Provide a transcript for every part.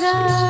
Jesus.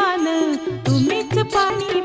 पान तुम्हीच पाणी